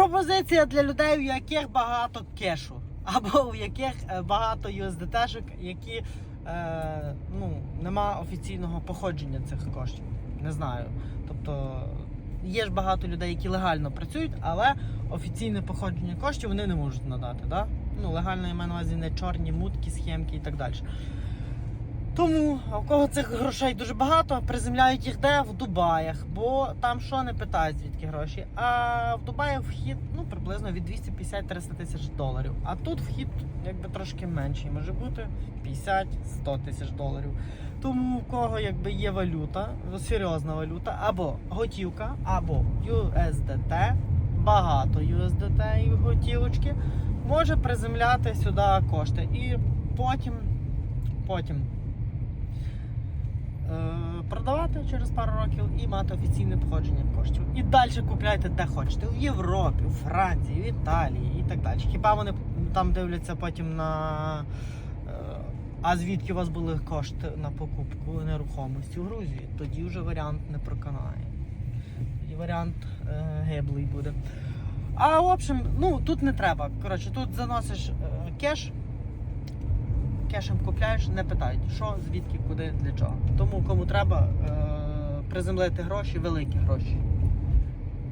пропозиція для людей, у яких багато кешу, або у яких е, багато USDT-шок, які е, ну, нема офіційного походження цих коштів. Не знаю. Тобто є ж багато людей, які легально працюють, але офіційне походження коштів вони не можуть надати. Да? Ну, легально я маю на увазі не чорні мутки, схемки і так далі. Тому, а в кого цих грошей дуже багато, приземляють їх де? В Дубаях, бо там що не питають звідки гроші. А в Дубаї вхід ну, приблизно від 250-300 тисяч доларів. А тут вхід якби трошки менший, може бути 50-100 тисяч доларів. Тому в кого якби є валюта, серйозна валюта, або готівка, або USDT, багато USDT і готівочки, може приземляти сюди кошти. І потім, потім продавати через пару років і мати офіційне походження коштів. І далі купляйте де хочете. В Європі, у Франції, в Італії і так далі. Хіба вони там дивляться потім на. е, А звідки у вас були кошти на покупку нерухомості в Грузії? Тоді вже варіант не проканає. Тоді варіант е, гиблий буде. А в общем, ну тут не треба. Коротше, тут заносиш е, кеш, кешем купляєш, не питають, що, звідки, куди, для чого. Тому кому треба е, приземлити гроші, великі гроші.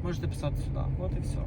Можете писати сюди. От і все.